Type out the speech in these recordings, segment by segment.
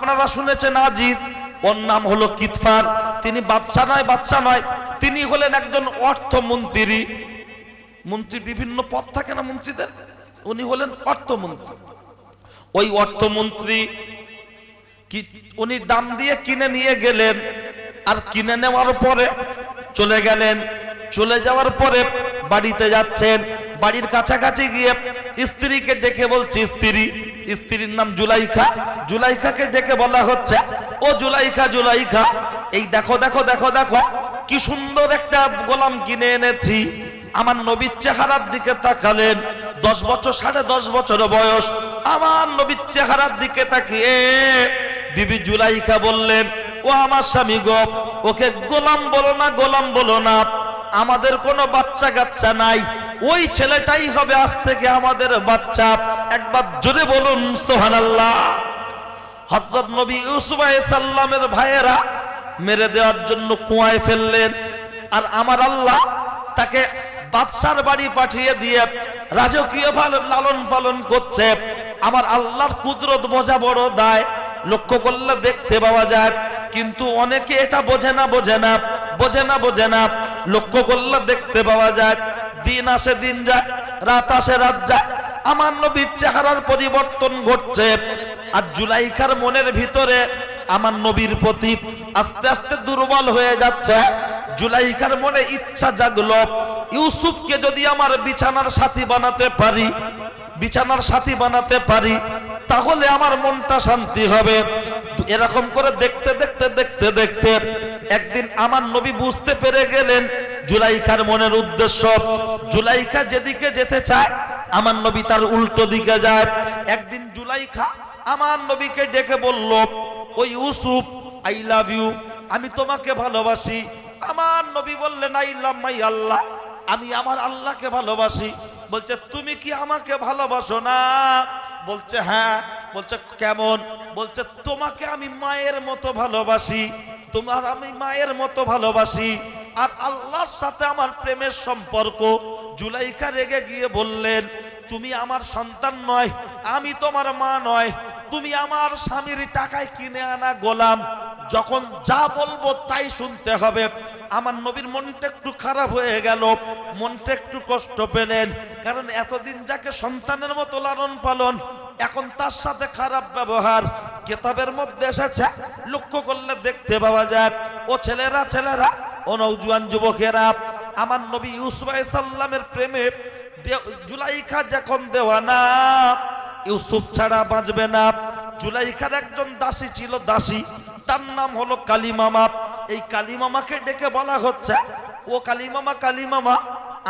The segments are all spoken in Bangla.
আপনারা শুনেছেন আজিজ, ওর নাম হলো কিতফার। তিনি বাদশা নয় বাদশা নয়। তিনি হলেন একজন অর্থমন্ত্রী। মন্ত্রী বিভিন্ন পদ থাকে না মন্ত্রীদের? উনি হলেন অর্থমন্ত্রী। ওই অর্থমন্ত্রী কি, উনি দাম দিয়ে কিনে নিয়ে গেলেন, আর কিনে নেওয়ার পরে চলে গেলেন। চলে যাওয়ার পরে বাড়িতে যাচ্ছেন। বাড়ির কাছাকাছি গিয়ে স্ত্রীকে ডেকে বলছে, স্ত্রী স্ত্রীর নাম জুলাইখা। জুলাইখাকে ডেকে বলা হচ্ছে, ও জুলাইখা জুলাইখা, এই দেখো দেখো দেখো দেখো, কি সুন্দর একটা গোলাম কিনে এনেছি। আমার নবীর চেহারার দিকে তাকালেন, দশ বছর, সাড়ে দশ বছর বয়স। আমার নবীর চেহারার দিকে তাকিয়ে বিবি জুলাইখা বললেন, ও আমার স্বামী গো, ওকে গোলাম বলো না, গোলাম বলো না। আমাদের কোনো বাচ্চা কাচ্চা নাই ওই ছেলেটাই হবে আজ থেকে আমাদের বাচ্চা। একবার জোরে বলুন সোহান আল্লাহ হজরত নবী ইউসুফ সাল্লামের ভাইয়েরা মেরে দেওয়ার জন্য কুয়ায় ফেললেন। আর আমার আল্লাহ তাকে বাদশার বাড়ি পাঠিয়ে দিয়ে রাজকীয় লালন পালন করছে। আমার আল্লাহর কুদরত বোঝা বড় দায়। লক্ষ্য করলে দেখতে পাওয়া যায়, কিন্তু অনেকে এটা বোঝে না বোঝে না বোঝে না বোঝে না। লক্ষ্য করলে দেখতে পাওয়া যায় দিন আসে, দিন যায়, রাত আসে, রাত যায়। আমার নবীর চেহারার পরিবর্তন ঘটছে। আর জুলাইখার মনের ভিতরে আমার নবীর প্রতি আস্তে আস্তে দুর্বল হয়ে যাচ্ছে। জুলাইখার মনে ইচ্ছা জাগলো, ইউসুফকে যদি আমার বিছানার সাথী বানাতে পারি, বিছানার সাথী বানাতে পারি, তাহলে আমার মনটা শান্তি হবে। এরকম করে দেখতে দেখতে দেখতে দেখতে একদিন আমার নবী বুঝতে পেরে গেলেন জুলাইখার মনের উদ্দেশ্য। জুলাইখা যেদিকে যেতে চায়, আমার নবী তার উল্টো দিকে যায়। একদিন জুলাইখা আমার নবীকে ডেকে বলল ওই ইউসুফ আই লাভ ইউ আমি তোমাকে ভালোবাসি। আমার নবী বললেন আই লাভ মাই আল্লাহ, আমি আমার আল্লাহকে ভালোবাসি। বলছে, তুমি কি আমাকে ভালোবাসো না? বলছে হ্যাঁ। বলছে, কেমন? বলছে, তোমাকে আমি মায়ের মতো ভালোবাসি। তোমার আমি মায়ের মতো ভালোবাসি। আর আল্লাহর সাথে আমার প্রেমের সম্পর্ক। জুলাইখা রেগে গিয়ে বললেন, তুমি আমার সন্তান নয়, আমি তোমার মা নয়। তুমি আমার স্বামীর টাকায় কিনে আনা গোলাম। যখন যা বলব তাই শুনতে হবে। আমার নবীর মনটা একটু খারাপ হয়ে গেল। মনটা একটু কষ্ট পেলেন। কারণ এতদিন যাকে সন্তানের মতো লালন পালন এখন তার সাথে খারাপ ব্যবহার। কেতাবের মধ্যে এসেছে, লক্ষ্য করলে দেখতে পাওয়া যায়, ও ছেলেরা ছেলেরা, ও নৌজুয়ান যুবকেরা, আমার নবী ইউসুফ সাল্লামের প্রেমে জুলাইখা যখন দেওয়া না, ইউসুফ ছাড়া বাঁচবে না। জুলাইখার একজন দাসী ছিল, দাসী, তার নাম হলো কালিমামা। এই কালিমামাকে ডেকে বলা হচ্ছে, ও কালিমামা কালিমামা,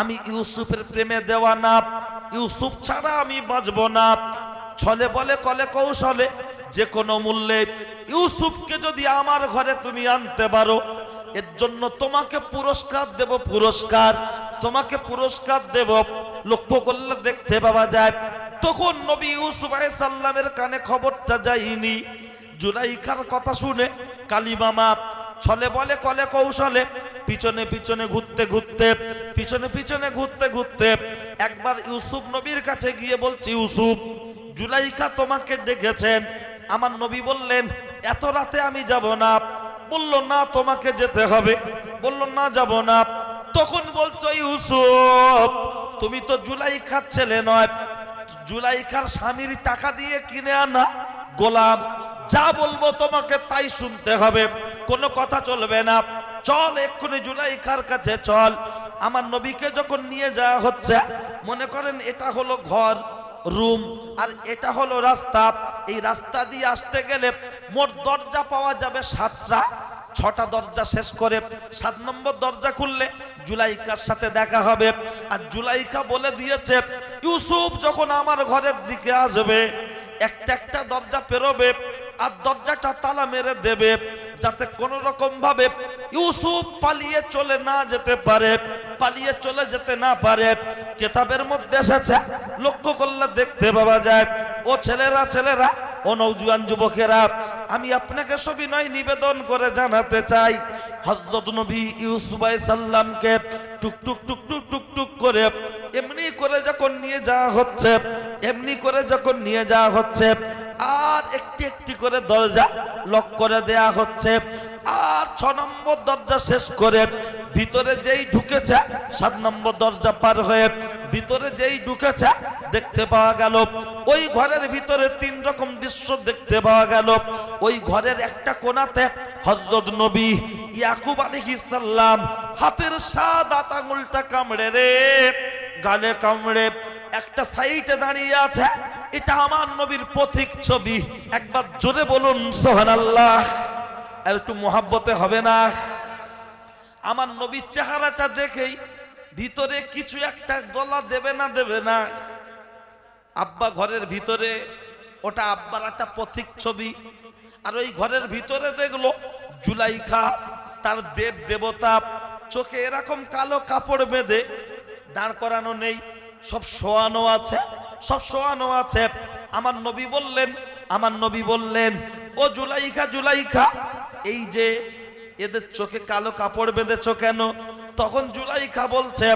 আমি ইউসুফের প্রেমে দেওয়া না, ইউসুফ ছাড়া আমি বাঁচবো না। ছলে বলে, কলে কৌশলে, যে কোনো মূল্যে ইউসুফকে যদি আমার ঘরে তুমি আনতে পারো, এর জন্য তোমাকে পুরস্কার দেব, পুরস্কার। তোমাকে পুরস্কার দেব। লক্ষ্য করলে দেখতে পাওয়া যায়, তখন নবী ইউসুফ সাল্লামের কানে খবরটা যায়নি। জুলাইখার কথা শুনে কালিমামা ছলে বলে, কলে কৌশলে, পিছনে পিছনে ঘুরতে ঘুরতে, পিছনে পিছনে ঘুরতে ঘুরতে, একবার ইউসুফ নবীর কাছে গিয়ে বলছি, ইউসুফ জুলাইখা তোমাকে ডেকেছেন। আমার নবী বললেন, এত রাতে আমি যাব না। বলল, না, তোমাকে যেতে হবে। বলল, না, যাব না। তখন বলছো, ইউসুফ, তুমি তো জুলাইখার ছেলে নয়। জুলাইখার স্বামীর টাকা দিয়ে কিনে আনা গোলাম। যা বলব তোমাকে তাই শুনতে হবে। কোনো কথা চলবে না। চল, এক্ষুনি জুলাইখার কাছে চল। আমার নবীকে যখন নিয়ে যাওয়া হচ্ছে, মনে করেন এটা হলো ঘর। রুম। আর এটা হলো রাস্তা। এই রাস্তা দিয়ে আসতে গেলে মোট দরজা পাওয়া যাবে সাতটা। ছটা দরজা শেষ করে সাত নম্বর দরজা খুললে জুলাইকার সাথে দেখা হবে। আর জুলাইকা বলে দিয়েছে, ইউসুফ যখন আমার ঘরের দিকে আসবে, একটা একটা দরজা পেরোবে, আর দরজাটা তালা মেরে দেবে। যাতে কোন রকম ভাবে ইউসুফ পালিয়ে চলে না যেতে পারে, পালিয়ে চলে যেতে না পারে। কেতাবের মধ্যে এসেছে, লক্ষ্য করলে দেখতে পাওয়া যায়, ও ছেলেরা ছেলেরা, ও নৌজুয়ান যুবকেরা, আমি আপনাকে সবিনয় নিবেদন করে জানাতে চাই। হজরত নবী ইউসুফ সাল্লামকে টুক টুক টুক টুক টুক টুক করে এমনি করে যখন নিয়ে যাওয়া হচ্ছে, এমনি করে যখন নিয়ে যাওয়া হচ্ছে আর একটি একটি করে দরজা লক করে দেয়া হচ্ছে। আর ছ নম্বর দরজা শেষ করে ভিতরে যেই ঢুকেছে, সাত নম্বর দরজা পার হয়ে ভিতরে যেই ঢুকেছে, দেখতে পাওয়া গেল, ওই ঘরের ভিতরে তিন রকম দৃশ্য দেখতে পাওয়া গেল। ওই ঘরের একটা কোনাতে হজরত নবী ইয়াকুব আলাইহিসসালাম হাতের সাত আঙুলটা কামড়ে রে, গালে কামড়ে, একটা সাইডে দাঁড়িয়ে আছে এটা আমার নবীর পথিক ছবি। একবার জোরে বলুন সোহানাল্লাহ আর একটু মোহাব্বতে হবে না। আমার নবীর চেহারাটা দেখেই ভিতরে কিছু একটা দলা দেবে না দেবে না। আব্বা ঘরের ভিতরে, ওটা আব্বার একটা পথিক ছবি। আর ওই ঘরের ভিতরে দেখল জুলাইখা, তার দেব দেবতা। চোখে এরকম কালো কাপড় বেঁধে দাঁড় করানো নেই, সব শোয়ানো আছে। সব শোয়ানো আছে। আমার নবী বললেন, আমার নবী বললেন, ও জুলাইখা জুলাইখা, এই যে এদের চোখে কালো কাপড় বেঁধেছ কেন? তখন জুলাইখা বলছে,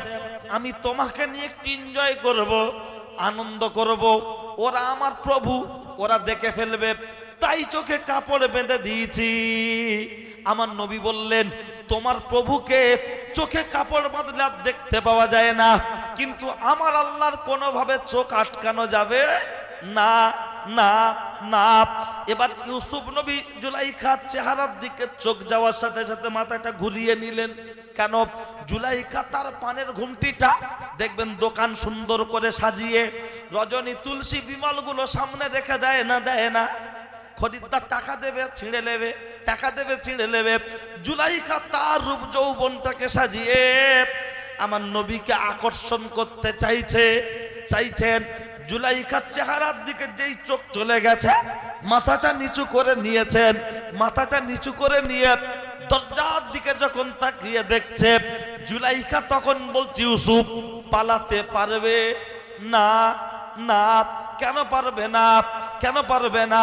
আমি তোমাকে নিয়ে একটু এনজয় করব, আনন্দ করব। ওরা আমার প্রভু, ওরা দেখে ফেলবে। তাই চোখে কাপড় বেঁধে দিয়েছি। আমার নবী বললেন, তোমার প্রভুকে চোখে কাপড় বাঁধলে দেখতে পাওয়া যায় না। কিন্তু আমার আল্লাহর কোনোভাবে চোখ আটকানো যাবে? না না না। এবার ইউসুফ নবী জুলাইখার চেহারার দিকে চোখ যাওয়ার সাথে সাথে মাথাটা ঘুরিয়ে নিলেন। কেন? জুলাইখা তার পানের ঘুমটিটা, দেখবেন দোকান সুন্দর করে সাজিয়ে রজনী তুলসী বিমলগুলো সামনে রেখে দেয় না দেয় না। খরিদ্দার টাকা দেবে, ছিঁড়ে নেবে, টাকা দেবে, ছিঁড়ে নেবে। জুলাইখা তার রূপ যৌবনটাকে সাজিয়ে আমার নবীকে আকর্ষণ করতে চাইছে, চাইছেন জুলাইখার চেহারার দিকে যেই চোখ চলে গেছে, মাথাটা নিচু করে নিয়েছেন, মাথাটা নিচু করে নিয়ে দরজার দিকে যখন তাকিয়ে দেখছে, জুলাইখা তখন বলছি, ইউসুফ, পালাতে পারবে না না, কেন পারবে না, কেন পারবে না?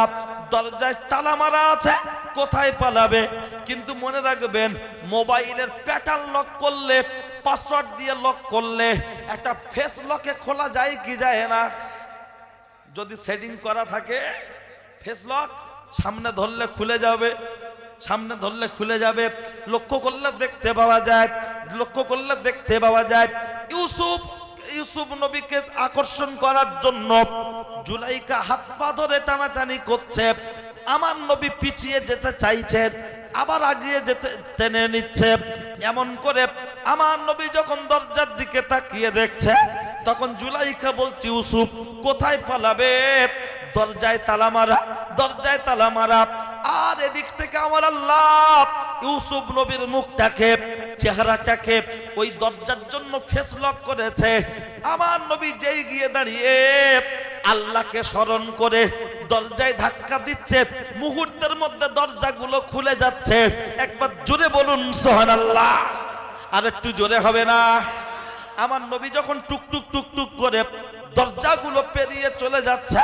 দরজায় তালা মারা আছে কোথায় পালাবে? কিন্তু মনে রাখবেন, মোবাইলের প্যাটার্ন লক করলে পাসওয়ার্ড দিয়ে লক করলে, একটা ফেস লকে খোলা যায় কি যায় না? যদি সেটিং করা থাকে ফেস লক সামনে ধরলে খুলে যাবে, সামনে ধরলে খুলে যাবে, লক্ষ্য করলে দেখতে পাওয়া যায়, লক্ষ্য করলে দেখতে পাওয়া যায়। ইউসুফ ইউসুফ নবীকে আকর্ষণ করার জন্য জুলাইকা হাত পা ধরে টানাটানি করছে। আমার নবী পিছিয়ে যেতে চাইছেন আবার আগিয়ে যেতে টেনে নিচ্ছে। এমন করে আমার নবী যখন দরজার দিকে তাকিয়ে দেখছে, তখন জুলাইকা বলছি, ইউসুফ, কোথায় পালাবে? দরজায় তালা মারা, দরজায় তালা মারা। আর এদিক থেকে আমার আল্লাহ ইউসুফ নবীর মুখটাকে, চেহারাটাকে ওই দরজার জন্য ফেস লক করেছে। আমার নবী যেই গিয়ে দাঁড়িয়ে আল্লাহকে স্মরণ করে দরজায় ধাক্কা দিচ্ছে, মুহূর্তের মধ্যে দরজাগুলো খুলে যাচ্ছে। একবার জোরে বলুন সোহান আল্লাহ আর একটু জোরে হবে না। আমার নবী যখন টুকটুক টুক টুক টুক করে দরজাগুলো পেরিয়ে চলে যাচ্ছে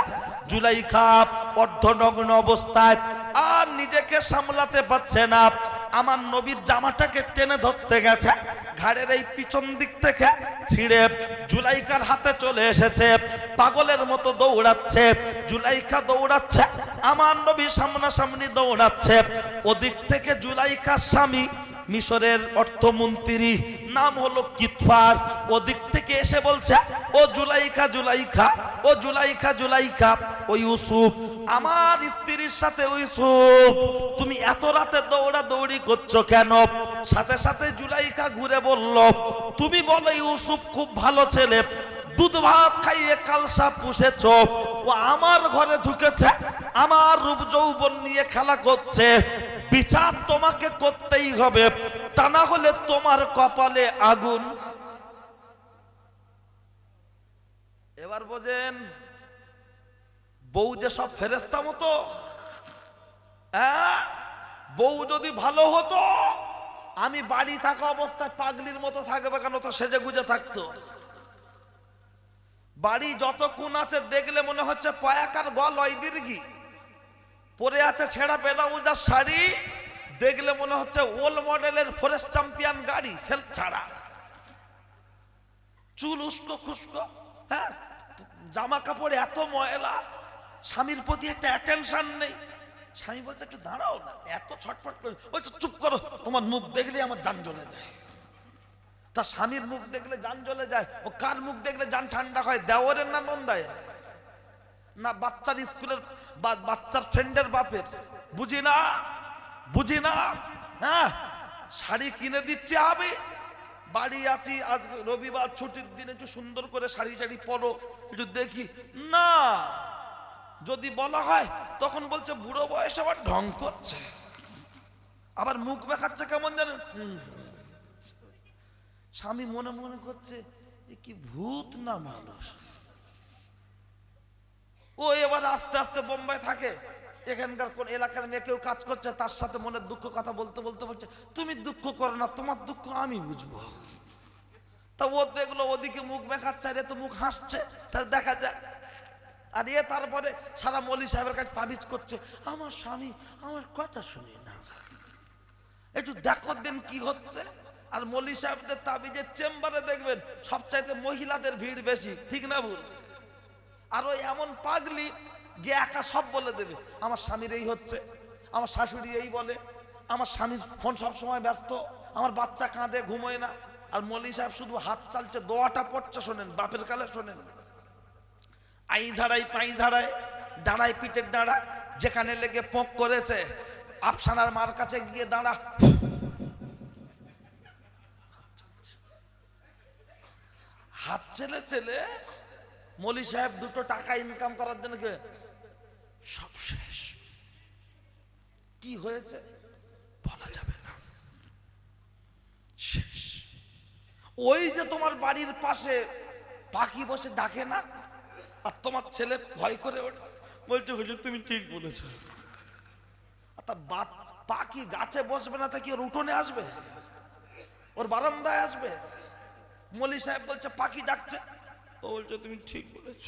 জুলাই খাপ অর্ধনগ্ন অবস্থায় আর নিজেকে সামলাতে পারছে না। আমার নবীর জামাটাকে টেনে ধরতে গেছে, ঘাড়ের এই পিছন দিক থেকে ছিঁড়ে জুলাইকার হাতে চলে এসেছে, পাগলের মতো দৌড়াচ্ছে, জুলাইকা দৌড়াচ্ছে, আমার নবী সামনাসামনি দৌড়াচ্ছে। ওদিক থেকে জুলাইকার স্বামী, মিশরের অর্থমন্ত্রী, নাম হলো কিতফার, ওদিক থেকে এসে বলছে, ও জুলাইখা জুলাইখা ও জুলাইখা জুলাইখা ও ইউসুফ আমার স্ত্রীর সাথে ইউসুফ তুমি এত রাতে দৌড়া দৌড়ি করছ কেন? সাথে সাথে জুলাইকা ঘুরে বলল, তুমি বলো, ইউসুফ খুব ভালো ছেলে। দুধ ভাত খাইয়ে কালসা পুষেছ। ও আমার ঘরে ঢুকেছে, আমার রূপ যৌবন নিয়ে খেলা করছে। বিচার তোমাকে করতেই হবে। তা না হলে তোমার কপালে আগুন। এবার বোঝেন বউ যে সব ফেরেস্তা মতো? হ্যাঁ? বউ যদি ভালো হতো, আমি বাড়ি থাকা অবস্থায় পাগলির মতো থাকবে কেন? তো সেজে গুজে থাকতো। বাড়ি যত কোন আছে দেখলে মনে হচ্ছে পয়াকার বল ওই দীর্ঘি পরে আছে ছেঁড়া পেলাউজার শাড়ি, দেখলে মনে হচ্ছে ওল্ড মডেলের ফরেস্ট চ্যাম্পিয়ন গাড়ি, সেলফ ছাড়া। চুল উস্কো খুস্কো হ্যাঁ? জামা কাপড় এত ময়লা স্বামীর প্রতি একটা অ্যাটেনশন নেই। স্বামী বলছে, একটু দাঁড়াও না, এত ছটফট করে, ওই তো চুপ করো, তোমার মুখ দেখলে আমার যান জ্বলে যায়। তা স্বামীর মুখ দেখলে যান জ্বলে যায়, ও কার মুখ দেখলে যান ঠান্ডা হয়, দেওয়ারের না নন্দায়ের? না বাচ্চার স্কুলের বাচ্চার ফ্রেন্ডের বাপের? বুঝি না বুঝি না হ্যাঁ শাড়ি কিনে দিচ্ছে আমি। বাড়ি আছি, আজ রবিবার ছুটির দিন, একটু সুন্দর করে শাড়ি টাড়ি পরো, একটু দেখি, না যদি বলা হয়, তখন বলছে, বুড়ো বয়স আবার ঢং করছে। আবার মুখ দেখাচ্ছে কেমন জানেন স্বামী মনে মনে করছে কি ভূত না মানুষ? ও এবার আস্তে আস্তে বোম্বাই থাকে। এখানকার কোন এলাকার মেয়ে কেউ কাজ করছে, তার সাথে মনের দুঃখ কথা বলতে বলতে বলছে, তুমি দুঃখ করো না, তোমার দুঃখ আমি বুঝব। তা ও দেখল, ওদিকে মুখ মেখাচ্ছে আর তো মুখ হাসছে। তার দেখা যায় আর এ তারপরে সারা মলি সাহেবের কাছে তাবিজ করছে, আমার স্বামী, আমার কথা শুনি না। একটু দেখো দিন কি হচ্ছে। আর মলি সাহেবদের তাবিজের চেম্বারে দেখবেন সবচাইতে মহিলাদের ভিড় বেশি, ঠিক না ভুল? আর ওই এমন পাগলি গিয়ে একা সব বলে দেবে, আমার স্বামীর এই হচ্ছে, আমার শাশুড়ি এই বলে, আমার স্বামীর ফোন সব সময় ব্যস্ত, আমার বাচ্চা কাঁদে, ঘুমোয় না। আর মলি সাহেব শুধু হাত চালছে, দোয়াটা পড়ছে, শোনেন, বাপের কালে শোনেন। আই ঝাড়াই, পাই ঝাড়াই, দাঁড়াই পিঠের দাঁড়া, যেখানে লেগে পোক করেছে, আফসানার মার কাছে গিয়ে দাঁড়া। হাত ছেলে ছেলে, মলি সাহেব দুটো টাকা ইনকাম করার জন্য সব শেষ। কি হয়েছে? বলা যাবে না। শেষ। ওই যে তোমার বাড়ির পাশে পাখি বসে ডাকে না? আর তোমার ছেলে ভয় করে ওঠে। বলছে, হুজুর, তুমি ঠিক বলেছ। পাখি গাছে বসবে না তা ওর উঠোনে আসবে? ওর বারান্দায় আসবে? মলি সাহেব বলছে, পাখি ডাকছে। ও বলছে, তুমি ঠিক বলেছ।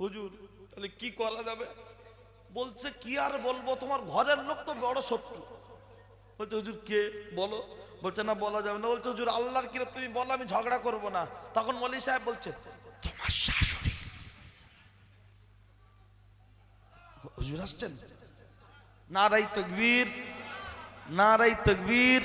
হুজুর, তাহলে কি করা যাবে? বলছে, কি আর বলব, তোমার ঘরের লোক তো বড় শত্রু। বলছে, হুজুর, কে? বলো। বলছে, না, বলা যাবে না। বলছে, হুজুর, আল্লাহর কিরে তুমি বলো, আমি ঝগড়া করব না। তখন মলি সাহেব বলছে, তোমার হুজুর আসছেন? নারাই তকবীর নারাই তকবীর।